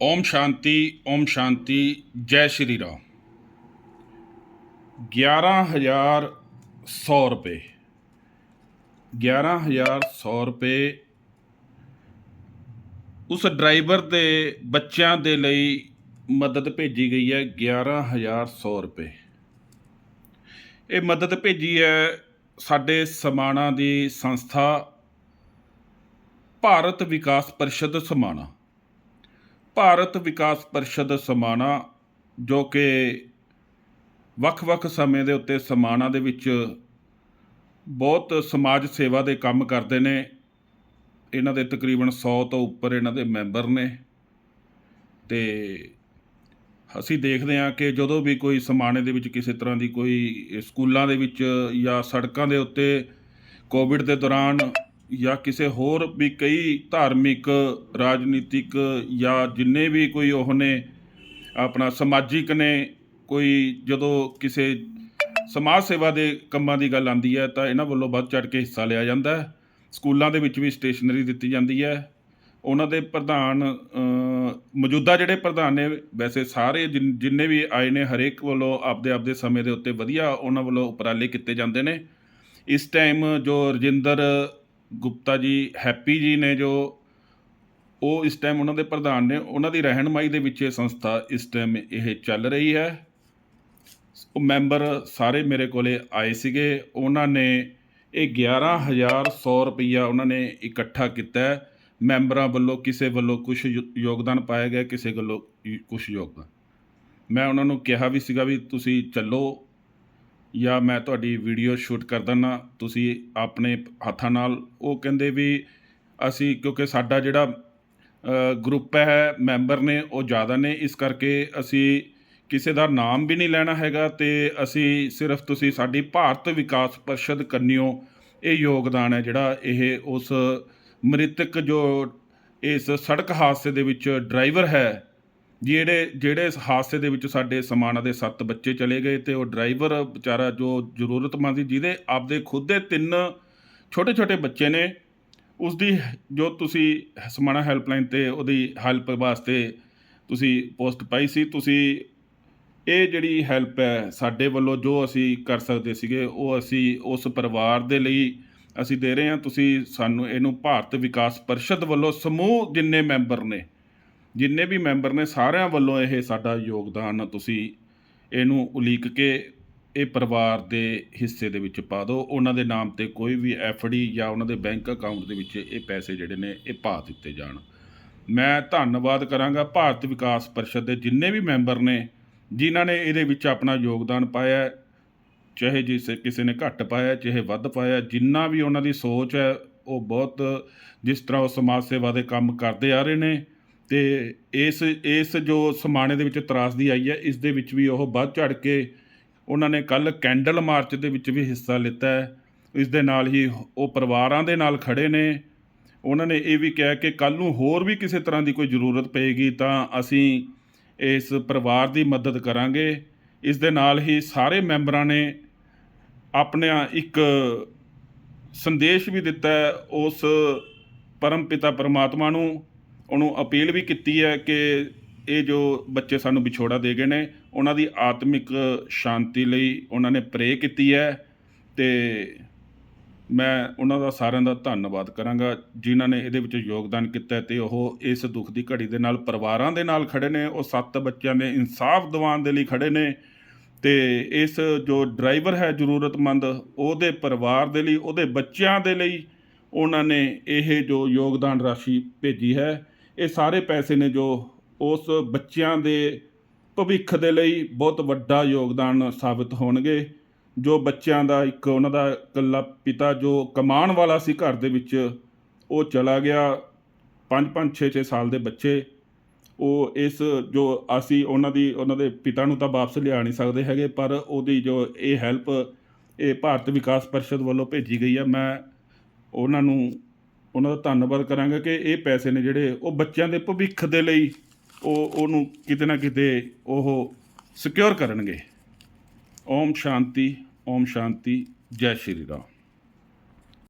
ਓਮ ਸ਼ਾਂਤੀ ਓਮ ਸ਼ਾਂਤੀ ਜੈ ਸ਼੍ਰੀ ਰਾਮ 11100 ਰੁਪਏ 11100 ਰੁਪਏ ਉਸ ਡਰਾਈਵਰ ਦੇ ਬੱਚਿਆਂ ਦੇ ਲਈ ਮਦਦ ਭੇਜੀ ਗਈ ਹੈ 11100 ਰੁਪਏ ਇਹ ਮਦਦ ਭੇਜੀ ਹੈ ਸਾਡੇ ਸਮਾਣਾ ਦੀ ਸੰਸਥਾ ਭਾਰਤ ਵਿਕਾਸ ਪਰਿਸ਼ਦ ਸਮਾਣਾ ਭਾਰਤ ਵਿਕਾਸ ਪਰਿਸ਼ਦ ਸਮਾਣਾ, ਜੋ ਕਿ ਵੱਖ-ਵੱਖ ਸਮੇਂ ਦੇ ਉੱਤੇ ਸਮਾਣਾ ਦੇ ਵਿੱਚ ਬਹੁਤ ਸਮਾਜ ਸੇਵਾ ਦੇ ਕੰਮ ਕਰਦੇ ਨੇ। ਇਹਨਾਂ ਦੇ ਤਕਰੀਬਨ 100 ਤੋਂ ਉੱਪਰ ਇਹਨਾਂ ਦੇ ਮੈਂਬਰ ਨੇ। ਤੇ ਅਸੀਂ ਦੇਖਦੇ ਹਾਂ ਕਿ ਜਦੋਂ ਵੀ ਕੋਈ ਸਮਾਣੇ ਦੇ ਵਿੱਚ ਕਿਸੇ ਤਰ੍ਹਾਂ ਦੀ ਕੋਈ ਸਕੂਲਾਂ ਦੇ ਵਿੱਚ ਜਾਂ ਸੜਕਾਂ ਦੇ ਉੱਤੇ ਕੋਵਿਡ ਦੇ ਦੌਰਾਨ ਜਾਂ ਕਿਸੇ ਹੋਰ ਵੀ ਕਈ ਧਾਰਮਿਕ, ਰਾਜਨੀਤਿਕ ਜਾਂ ਜਿੰਨੇ ਵੀ ਕੋਈ ਉਹ ਨੇ ਆਪਣਾ ਸਮਾਜਿਕ ਨੇ, ਕੋਈ ਜਦੋਂ ਕਿਸੇ ਸਮਾਜ ਸੇਵਾ ਦੇ ਕੰਮਾਂ ਦੀ ਗੱਲ ਆਉਂਦੀ ਹੈ ਤਾਂ ਇਹਨਾਂ ਵੱਲੋਂ ਵੱਧ ਚੜ ਕੇ ਹਿੱਸਾ ਲਿਆ ਜਾਂਦਾ ਹੈ। ਸਕੂਲਾਂ ਦੇ ਵਿੱਚ ਵੀ ਸਟੇਸ਼ਨਰੀ ਦਿੱਤੀ ਜਾਂਦੀ ਹੈ। ਉਹਨਾਂ ਦੇ ਪ੍ਰਧਾਨ ਮੌਜੂਦਾ ਜਿਹੜੇ ਪ੍ਰਧਾਨ ਨੇ, ਵੈਸੇ ਸਾਰੇ ਜਿਨ- ਜਿੰਨੇ ਵੀ ਆਏ ਨੇ, ਹਰੇਕ ਵੱਲੋਂ ਆਪਦੇ ਆਪਦੇ ਸਮੇਂ ਦੇ ਉੱਤੇ ਵਧੀਆ ਉਹਨਾਂ ਵੱਲੋਂ ਉਪਰਾਲੇ ਕੀਤੇ ਜਾਂਦੇ ਨੇ। ਇਸ ਟਾਈਮ ਜੋ ਰਜਿੰਦਰ ਗੁਪਤਾ ਜੀ ਹੈਪੀ ਜੀ ਨੇ ਜੋ ਉਹ ਇਸ ਟਾਈਮ ਉਹਨਾਂ ਦੇ ਪ੍ਰਧਾਨ ਨੇ, ਉਹਨਾਂ ਦੀ ਰਹਿਨਮਾਈ ਦੇ ਵਿੱਚ ਇਹ ਸੰਸਥਾ ਇਸ ਟਾਈਮ ਇਹ ਚੱਲ ਰਹੀ ਹੈ। ਉਹ ਮੈਂਬਰ ਸਾਰੇ ਮੇਰੇ ਕੋਲੇ ਆਏ ਸੀਗੇ। ਉਹਨਾਂ ਨੇ ਇਹ 11100 ਰੁਪਈਆ ਉਹਨਾਂ ਨੇ ਇਕੱਠਾ ਕੀਤਾ ਮੈਂਬਰਾਂ ਵੱਲੋਂ ਕਿਸੇ ਵੱਲੋਂ ਕੁਝ ਯੋਗਦਾਨ ਪਾਇਆ ਗਿਆ, ਕਿਸੇ ਵੱਲੋਂ ਕੁਝ ਯੋਗਦਾਨ। ਮੈਂ ਉਹਨਾਂ ਨੂੰ ਕਿਹਾ ਵੀ ਸੀਗਾ ਵੀ ਤੁਸੀਂ ਚੱਲੋ ਜਾਂ ਮੈਂ ਤੁਹਾਡੀ ਵੀਡੀਓ ਸ਼ੂਟ ਕਰ ਦਿੰਦਾ ਤੁਸੀਂ ਆਪਣੇ ਹੱਥਾਂ ਨਾਲ, ਉਹ ਕਹਿੰਦੇ ਵੀ ਅਸੀਂ, ਕਿਉਂਕਿ ਸਾਡਾ ਜਿਹੜਾ ਗਰੁੱਪ ਹੈ ਮੈਂਬਰ ਨੇ, ਉਹ ਜ਼ਿਆਦਾ ਨੇ, ਇਸ ਕਰਕੇ ਅਸੀਂ ਕਿਸੇ ਦਾ ਨਾਮ ਵੀ ਨਹੀਂ ਲੈਣਾ ਹੈਗਾ ਤੇ ਅਸੀਂ ਸਿਰਫ ਤੁਸੀਂ ਸਾਡੀ ਭਾਰਤ ਵਿਕਾਸ ਪਰਿਸ਼ਦ ਕੰਨਿਓ ਇਹ ਯੋਗਦਾਨ ਹੈ ਜਿਹੜਾ ਇਹ ਉਸ ਮ੍ਰਿਤਕ ਜੋ, ਇਸ ਸੜਕ ਹਾਦਸੇ ਦੇ ਵਿੱਚ ਡਰਾਈਵਰ ਹੈ ਜਿਹੜੇ ਜਿਹੜੇ ਇਸ ਹਾਦਸੇ ਦੇ ਵਿੱਚ ਸਾਡੇ ਸਮਾਣਾ ਦੇ 7 ਬੱਚੇ ਚਲੇ ਗਏ ਤੇ ਉਹ ਡਰਾਈਵਰ ਵਿਚਾਰਾ ਜੋ ਜ਼ਰੂਰਤਮੰਦ ਸੀ, ਜਿਹਦੇ ਆਪਦੇ ਖੁਦ ਦੇ ਤਿੰਨ ਛੋਟੇ-ਛੋਟੇ ਬੱਚੇ ਨੇ ਉਸ ਦੀ ਜੋ ਤੁਸੀਂ ਸਮਾਣਾ ਹੈਲਪਲਾਈਨ ਤੇ ਉਹਦੀ ਹੈਲਪ ਵਾਸਤੇ ਤੁਸੀਂ ਪੋਸਟ ਪਾਈ ਸੀ, ਤੁਸੀਂ ਇਹ ਜਿਹੜੀ ਹੈਲਪ ਹੈ ਸਾਡੇ ਵੱਲੋਂ ਜੋ ਅਸੀਂ ਕਰ ਸਕਦੇ ਸੀਗੇ, ਉਹ ਅਸੀਂ ਉਸ ਪਰਿਵਾਰ ਦੇ ਲਈ ਅਸੀਂ ਦੇ ਰਹੇ ਹਾਂ। ਤੁਸੀਂ ਸਾਨੂੰ ਇਹਨੂੰ ਭਾਰਤ ਵਿਕਾਸ ਪਰਿਸ਼ਦ ਵੱਲੋਂ ਸਮੂਹ ਜਿੰਨੇ ਮੈਂਬਰ ਨੇ ਜਿੰਨੇ ਵੀ ਮੈਂਬਰ ਨੇ ਸਾਰਿਆਂ ਵੱਲੋਂ ਇਹ ਸਾਡਾ ਯੋਗਦਾਨ ਤੁਸੀਂ ਇਹਨੂੰ ਉਲੀਕ ਕੇ ਇਹ ਪਰਿਵਾਰ ਦੇ ਹਿੱਸੇ ਦੇ ਵਿੱਚ ਪਾ ਦਿਓ। ਉਹਨਾਂ ਦੇ ਨਾਮ ਤੇ ਕੋਈ ਵੀ ਡੀ ਜਾਂ ਉਹਨਾਂ ਦੇ ਬੈਂਕ ਅਕਾਊਂਟ ਦੇ ਵਿੱਚ ਇਹ ਪੈਸੇ ਜਿਹੜੇ ਨੇ ਇਹ ਪਾ ਦਿੱਤੇ ਜਾਣ। ਮੈਂ ਧੰਨਵਾਦ ਕਰਾਂਗਾ ਭਾਰਤ ਵਿਕਾਸ ਪਰਿਸ਼ਦ ਦੇ ਜਿੰਨੇ ਵੀ ਮੈਂਬਰ ਨੇ ਜਿਨ੍ਹਾਂ ਨੇ ਇਹਦੇ ਵਿੱਚ ਆਪਣਾ ਯੋਗਦਾਨ ਪਾਇਆ ਚਾਹੇ ਜਿਸ ਕਿਸੇ ਨੇ ਘੱਟ ਪਾਇਆ ਚਾਹੇ ਵੱਧ ਪਾਇਆ ਜਿੰਨਾ ਵੀ ਉਹਨਾਂ ਦੀ ਸੋਚ ਹੈ, ਉਹ ਬਹੁਤ ਜਿਸ ਤਰ੍ਹਾਂ ਉਹ ਸਮਾਜ ਸੇਵਾ ਦੇ ਕੰਮ ਕਰਦੇ ਆ ਰਹੇ ਨੇ ਤੇ ਇਸ ਇਸ ਜੋ ਸਮਾਣੇ ਦੇ ਵਿੱਚ ਤਰਾਸਦੀ ਆਈ ਹੈ, ਇਸ ਦੇ ਵਿੱਚ ਵੀ ਉਹ ਵੱਧ ਚੜ੍ਹ ਕੇ ਉਹਨਾਂ ਨੇ ਕੱਲ੍ਹ ਕੈਂਡਲ ਮਾਰਚ ਦੇ ਵਿੱਚ ਵੀ ਹਿੱਸਾ ਲਿੱਤਾ ਹੈ। ਇਸ ਦੇ ਨਾਲ ਹੀ ਉਹ ਪਰਿਵਾਰਾਂ ਦੇ ਨਾਲ ਖੜੇ ਨੇ। ਉਹਨਾਂ ਨੇ ਇਹ ਵੀ ਕਿਹਾ ਕਿ ਕੱਲ ਨੂੰ ਹੋਰ ਵੀ ਕਿਸੇ ਤਰ੍ਹਾਂ ਦੀ ਕੋਈ ਜ਼ਰੂਰਤ ਪਏਗੀ ਤਾਂ ਅਸੀਂ ਇਸ ਪਰਿਵਾਰ ਦੀ ਮਦਦ ਕਰਾਂਗੇ। ਇਸ ਦੇ ਨਾਲ ਹੀ ਸਾਰੇ ਮੈਂਬਰਾਂ ਨੇ ਆਪਣਾ ਇੱਕ ਸੰਦੇਸ਼ ਵੀ ਦਿੱਤਾ ਉਸ ਪਰਮ ਪਿਤਾ ਪਰਮਾਤਮਾ ਨੂੰ ਉਹਨੂੰ ਅਪੀਲ ਵੀ ਕੀਤੀ ਹੈ ਕਿ ਇਹ ਜੋ ਬੱਚੇ ਸਾਨੂੰ ਵਿਛੋੜਾ ਦੇ ਗਏ ਨੇ, ਉਹਨਾਂ ਦੀ ਆਤਮਿਕ ਸ਼ਾਂਤੀ ਲਈ ਉਹਨਾਂ ਨੇ ਪ੍ਰੇ ਕੀਤੀ ਹੈ ਤੇ ਮੈਂ ਉਹਨਾਂ ਦਾ ਸਾਰਿਆਂ ਦਾ ਧੰਨਵਾਦ ਕਰਾਂਗਾ, ਜਿਨ੍ਹਾਂ ਨੇ ਇਹਦੇ ਵਿੱਚ ਯੋਗਦਾਨ ਕੀਤਾ ਹੈ ਤੇ ਉਹ ਇਸ ਦੁੱਖ ਦੀ ਘੜੀ ਦੇ ਨਾਲ ਪਰਿਵਾਰਾਂ ਦੇ ਨਾਲ ਖੜੇ ਨੇ, ਉਹ ਸੱਤ ਬੱਚਿਆਂ ਦੇ ਇਨਸਾਫ ਦਿਵਾਉਣ ਦੇ ਲਈ ਖੜੇ ਨੇ ਤੇ ਇਸ ਜੋ ਡਰਾਈਵਰ ਹੈ ਜ਼ਰੂਰਤਮੰਦ, ਉਹਦੇ ਪਰਿਵਾਰ ਦੇ ਲਈ, ਉਹਦੇ ਬੱਚਿਆਂ ਦੇ ਲਈ ਉਹਨਾਂ ਨੇ ਇਹ ਜੋ ਯੋਗਦਾਨ ਰਾਸ਼ੀ ਭੇਜੀ ਹੈ ਇਹ ਸਾਰੇ ਪੈਸੇ ਨੇ ਜੋ ਉਸ ਬੱਚਿਆਂ ਦੇ ਭਵਿੱਖ ਦੇ ਲਈ ਬਹੁਤ ਵੱਡਾ ਯੋਗਦਾਨ ਸਾਬਿਤ ਹੋਣਗੇ, ਜੋ ਬੱਚਿਆਂ ਦਾ ਇੱਕ ਉਹਨਾਂ ਦਾ ਇਕੱਲਾ ਪਿਤਾ ਜੋ ਕਮਾਉਣ ਵਾਲਾ ਸੀ ਘਰ ਦੇ ਵਿੱਚ, ਉਹ ਚਲਾ ਗਿਆ 5 5 6 6 ਸਾਲ ਦੇ ਬੱਚੇ। ਉਹ ਇਸ ਜੋ ਅਸੀਂ ਉਹਨਾਂ ਦੀ, ਉਹਨਾਂ ਦੇ ਪਿਤਾ ਨੂੰ ਤਾਂ ਵਾਪਸ ਲਿਆ ਨਹੀਂ ਸਕਦੇ ਹੈਗੇ, ਪਰ ਉਹਦੀ ਜੋ ਇਹ ਹੈਲਪ ਇਹ ਭਾਰਤ ਵਿਕਾਸ ਪਰਿਸ਼ਦ ਵੱਲੋਂ ਭੇਜੀ ਗਈ ਹੈ ਮੈਂ ਉਹਨਾਂ ਨੂੰ ਉਹਨਾਂ ਦਾ ਧੰਨਵਾਦ ਕਰਾਂਗਾ ਕਿ ਇਹ ਪੈਸੇ ਨੇ ਜਿਹੜੇ ਉਹ ਬੱਚਿਆਂ ਦੇ ਭਵਿੱਖ ਦੇ ਲਈ ਉਹ ਉਹਨੂੰ ਕਿਤੇ ਨਾ ਕਿਤੇ ਉਹ ਸਿਕਿਉਰ ਕਰਨਗੇ। ਓਮ ਸ਼ਾਂਤੀ ਓਮ ਸ਼ਾਂਤੀ, ਜੈ ਸ਼੍ਰੀ ਰਾਮ।